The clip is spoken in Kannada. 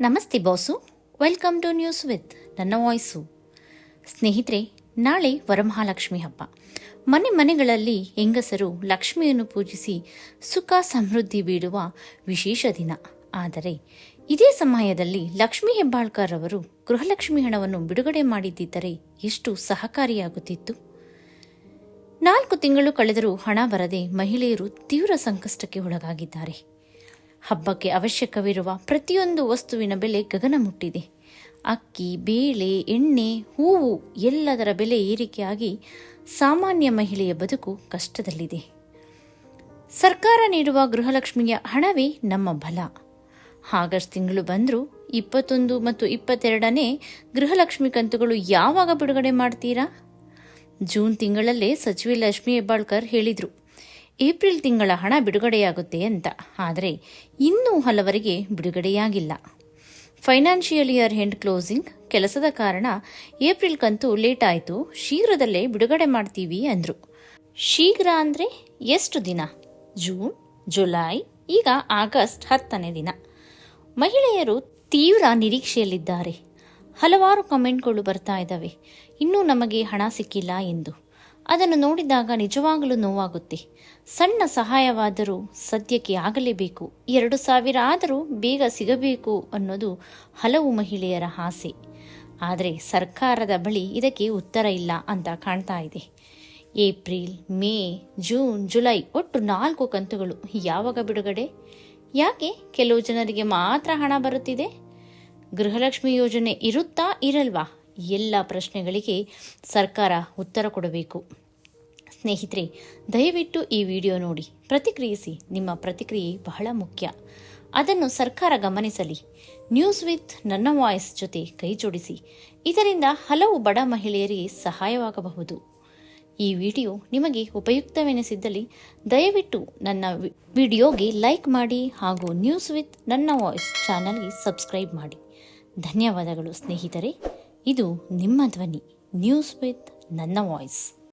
ನಮಸ್ತೆ boss. Welcome to news with ನನ್ನ ವಾಯ್ಸು. ಸ್ನೇಹಿತರೆ, ನಾಳೆ ವರಮಹಾಲಕ್ಷ್ಮಿ ಹಬ್ಬ. ಮನೆ ಮನೆಗಳಲ್ಲಿ ಹೆಂಗಸರು ಲಕ್ಷ್ಮಿಯನ್ನು ಪೂಜಿಸಿ ಸುಖ ಸಮೃದ್ಧಿ ಬೀಡುವ ವಿಶೇಷ ದಿನ. ಆದರೆ, ಇದೇ ಸಮಯದಲ್ಲಿ ಲಕ್ಷ್ಮೀ ಹೆಬ್ಬಾಳ್ಕರ್ ಅವರು ಗೃಹಲಕ್ಷ್ಮಿ ಹಣವನ್ನು ಬಿಡುಗಡೆ ಮಾಡಿದ್ದಿದ್ದರೆ ಎಷ್ಟು ಸಹಕಾರಿಯಾಗುತ್ತಿತ್ತು? ನಾಲ್ಕು ತಿಂಗಳು ಕಳೆದರೂ ಹಣ ಬರದೆ ಮಹಿಳೆಯರು ತೀವ್ರ ಸಂಕಷ್ಟಕ್ಕೆ ಒಳಗಾಗಿದ್ದಾರೆ. ಹಬ್ಬಕ್ಕೆ ಅವಶ್ಯಕವಿರುವ ಪ್ರತಿಯೊಂದು ವಸ್ತುವಿನ ಬೆಲೆ ಗಗನ ಮುಟ್ಟಿದೆ ಅಕ್ಕಿ, ಬೇಳೆ, ಎಣ್ಣೆ, ಹೂವು ಎಲ್ಲದರ ಬೆಲೆ ಏರಿಕೆಯಾಗಿ ಸಾಮಾನ್ಯ ಮಹಿಳೆಯ ಬದುಕು ಕಷ್ಟದಲ್ಲಿದೆ. ಸರ್ಕಾರ ನೀಡುವ ಗೃಹಲಕ್ಷ್ಮಿಯ ಹಣವೇ ನಮ್ಮ ಬಲ. ಆಗಸ್ಟ್ ತಿಂಗಳು ಬಂದರೂ ಇಪ್ಪತ್ತೊಂದು ಮತ್ತು ಇಪ್ಪತ್ತೆರಡನೇ ಗೃಹಲಕ್ಷ್ಮಿ ಕಂತುಗಳು ಯಾವಾಗ ಬಿಡುಗಡೆ ಮಾಡ್ತೀರಾ? ಜೂನ್ ತಿಂಗಳಲ್ಲೇ ಸಚಿವೆ ಲಕ್ಷ್ಮಿ ಹೆಬ್ಬಾಳ್ಕರ್ ಹೇಳಿದರು. ಏಪ್ರಿಲ್ ತಿಂಗಳ ಹಣ ಬಿಡುಗಡೆಯಾಗುತ್ತೆ ಅಂತ. ಆದರೆ ಇನ್ನೂ ಹಲವರಿಗೆ ಬಿಡುಗಡೆಯಾಗಿಲ್ಲ. ಫೈನಾನ್ಷಿಯಲ್ ಇಯರ್ ಹೆಂಡ್ ಕ್ಲೋಸಿಂಗ್ ಕೆಲಸದ ಕಾರಣ ಏಪ್ರಿಲ್ ಕಂತು ಲೇಟ್ ಆಯಿತು. ಶೀಘ್ರದಲ್ಲೇ ಬಿಡುಗಡೆ ಮಾಡ್ತೀವಿ ಅಂದರು. ಶೀಘ್ರ ಅಂದರೆ ಎಷ್ಟು ದಿನ? ಜೂನ್, ಜುಲೈ, ಈಗ ಆಗಸ್ಟ್ ಹತ್ತನೇ ದಿನ. ಮಹಿಳೆಯರು ತೀವ್ರ ನಿರೀಕ್ಷೆಯಲ್ಲಿದ್ದಾರೆ. ಹಲವಾರು ಕಮೆಂಟ್ಗಳು ಬರ್ತಾ ಇದ್ದಾವೆ. ಇನ್ನೂ ನಮಗೆ ಹಣ ಸಿಕ್ಕಿಲ್ಲ ಎಂದು. ಅದನ್ನು ನೋಡಿದಾಗ ನಿಜವಾಗಲೂ ನೋವಾಗುತ್ತೆ. ಸಣ್ಣ ಸಹಾಯವಾದರೂ ಸದ್ಯಕ್ಕೆ ಆಗಲೇಬೇಕು. ಎರಡು ಸಾವಿರ ಆದರೂ ಬೇಗ ಸಿಗಬೇಕು ಅನ್ನೋದು ಹಲವು ಮಹಿಳೆಯರ ಆಸೆ. ಆದರೆ ಸರ್ಕಾರದ ಬಳಿ ಇದಕ್ಕೆ ಉತ್ತರ ಇಲ್ಲ ಅಂತ ಕಾಣ್ತಾ ಇದೆ. ಏಪ್ರಿಲ್, ಮೇ, ಜೂನ್, ಜುಲೈ ಒಟ್ಟು ನಾಲ್ಕು ಕಂತುಗಳು. ಯಾವಾಗ ಬಿಡುಗಡೆ? ಯಾಕೆ ಕೆಲವು ಜನರಿಗೆ ಮಾತ್ರ ಹಣ ಬರುತ್ತಿದೆ? ಗೃಹಲಕ್ಷ್ಮಿ ಯೋಜನೆ ಇರುತ್ತಾ ಇರಲ್ವಾ? ಎಲ್ಲ ಪ್ರಶ್ನೆಗಳಿಗೆ ಸರ್ಕಾರ ಉತ್ತರ ಕೊಡಬೇಕು. ಸ್ನೇಹಿತರೆ, ದಯವಿಟ್ಟು ಈ ವಿಡಿಯೋ ನೋಡಿ. ಪ್ರತಿಕ್ರಿಯಿಸಿ. ನಿಮ್ಮ ಪ್ರತಿಕ್ರಿಯೆ ಬಹಳ ಮುಖ್ಯ. ಅದನ್ನು ಸರ್ಕಾರ ಗಮನಿಸಲಿ. ನ್ಯೂಸ್ ವಿತ್ ನನ್ನ ವಾಯ್ಸ್ ಜೊತೆ ಕೈ ಜೋಡಿಸಿ. ಇದರಿಂದ ಹಲವು ಬಡ ಮಹಿಳೆಯರಿಗೆ ಸಹಾಯವಾಗಬಹುದು. ಈ ವಿಡಿಯೋ ನಿಮಗೆ ಉಪಯುಕ್ತವೆನಿಸಿದ್ದಲ್ಲಿ ದಯವಿಟ್ಟು ನನ್ನ ವಿಡಿಯೋಗೆ ಲೈಕ್ ಮಾಡಿ ಹಾಗೂ ನ್ಯೂಸ್ ವಿತ್ ನನ್ನ ವಾಯ್ಸ್ ಚಾನಲ್ಗೆ ಸಬ್ಸ್ಕ್ರೈಬ್ ಮಾಡಿ. ಧನ್ಯವಾದಗಳು ಸ್ನೇಹಿತರೆ. ಇದು ನಿಮ್ಮ ಧ್ವನಿ. ನ್ಯೂಸ್ ವಿತ್ ನನ್ನ ವಾಯ್ಸ್